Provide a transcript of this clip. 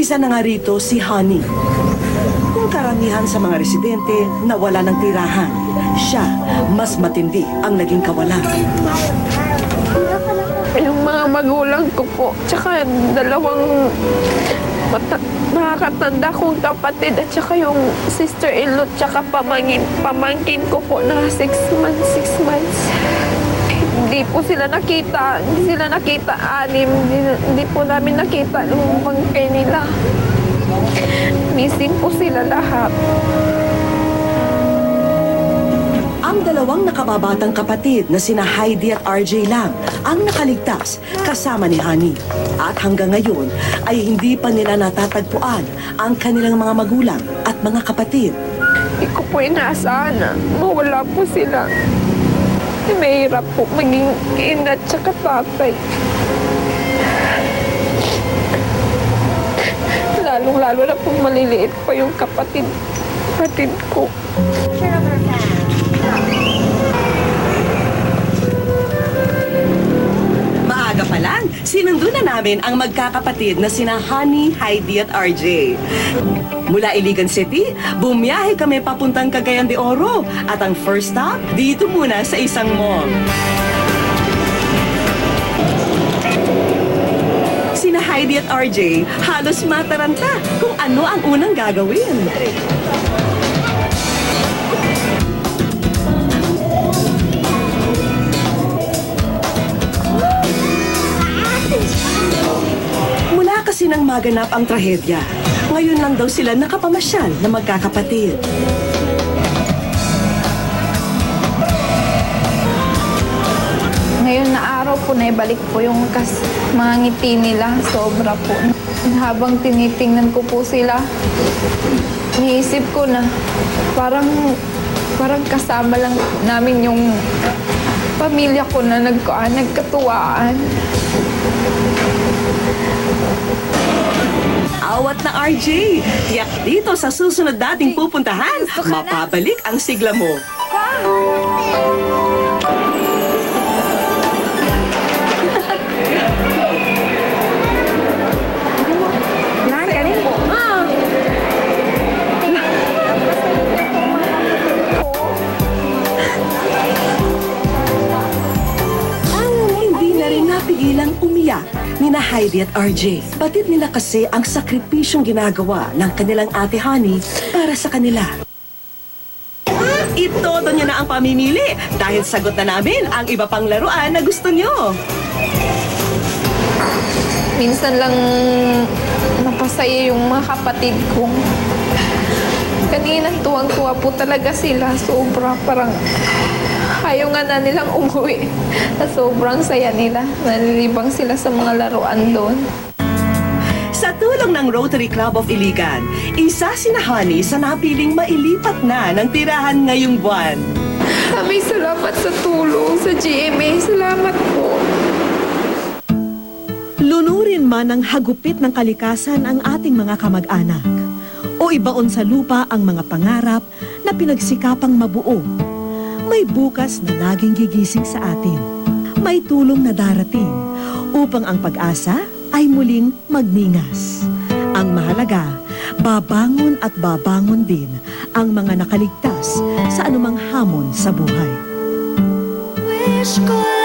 Isa na nga rito si Honey. Kung karamihan sa mga residente na wala ng tirahan, siya mas matindi ang naging kawalan. Yung mga magulang ko po, tsaka dalawang mata- makakatanda kong kapatid at tsaka yung sister-in-law tsaka pamangkin, pamangkin ko po na 6 months, 6 months. Hindi po sila nakita, hindi sila nakita anim, hindi, hindi po namin nakita yung bangkay nila. Missing po sila lahat. Ang dalawang nakababatang kapatid na sina Heidi at RJ lang ang nakaligtas kasama ni Honey. At hanggang ngayon ay hindi pa nila natatagpuan ang kanilang mga magulang at mga kapatid. Hindi ko po inaasahan na mawala po sila. Mahirap po maging ina at saka tatay. Lalong-lalo na po maliliit pa yung kapatid, kapatid ko. Maaga pa lang, sinundo na namin ang magkakapatid na sina Honey, Heidi at RJ. Mula Iligan City, bumiyahe kami papuntang Cagayan de Oro at ang first stop, dito muna sa isang mall. Sina Heidi at RJ halos mataranta kung ano ang unang gagawin. Nang maganap ang trahedya, ngayon lang daw sila nakapamasyal na magkakapatid. Ngayon na araw po na ibalik po yung kas, mga ngiti nila. Sobra po. Habang tinitingnan ko po sila, iniisip ko na parang parang kasama lang namin yung pamilya ko na nag, ah, nagkatuwaan. RJ, tiyak dito sa susunod dating pupuntahan, mapabalik ang sigla mo. Ang napigilang umiyak ni na Heidi at RJ. Batid nila kasi ang sakripisyong ginagawa ng kanilang ate Honey para sa kanila. Itodo niyo na ang pamimili dahil sagot na namin ang iba pang laruan na gusto niyo. Minsan lang napasaya yung mga kapatid ko. Kanina tuwang-tuwa po talaga sila. Sobra parang ayaw nga na nilang umuwi. Sobrang saya nila. Nalilibang sila sa mga laruan doon. Sa tulong ng Rotary Club of Iligan, isa si na Honey sa napiling mailipat na ng tirahan ngayong buwan. Kami salamat sa tulong sa GMA. Salamat po. Lunurin man ng hagupit ng kalikasan ang ating mga kamag-anak ibaon sa lupa ang mga pangarap na pinagsikapang mabuo. May bukas na laging gigising sa atin. May tulong na darating upang ang pag-asa ay muling magningas. Ang mahalaga, babangon at babangon din ang mga nakaligtas sa anumang hamon sa buhay. Wish ko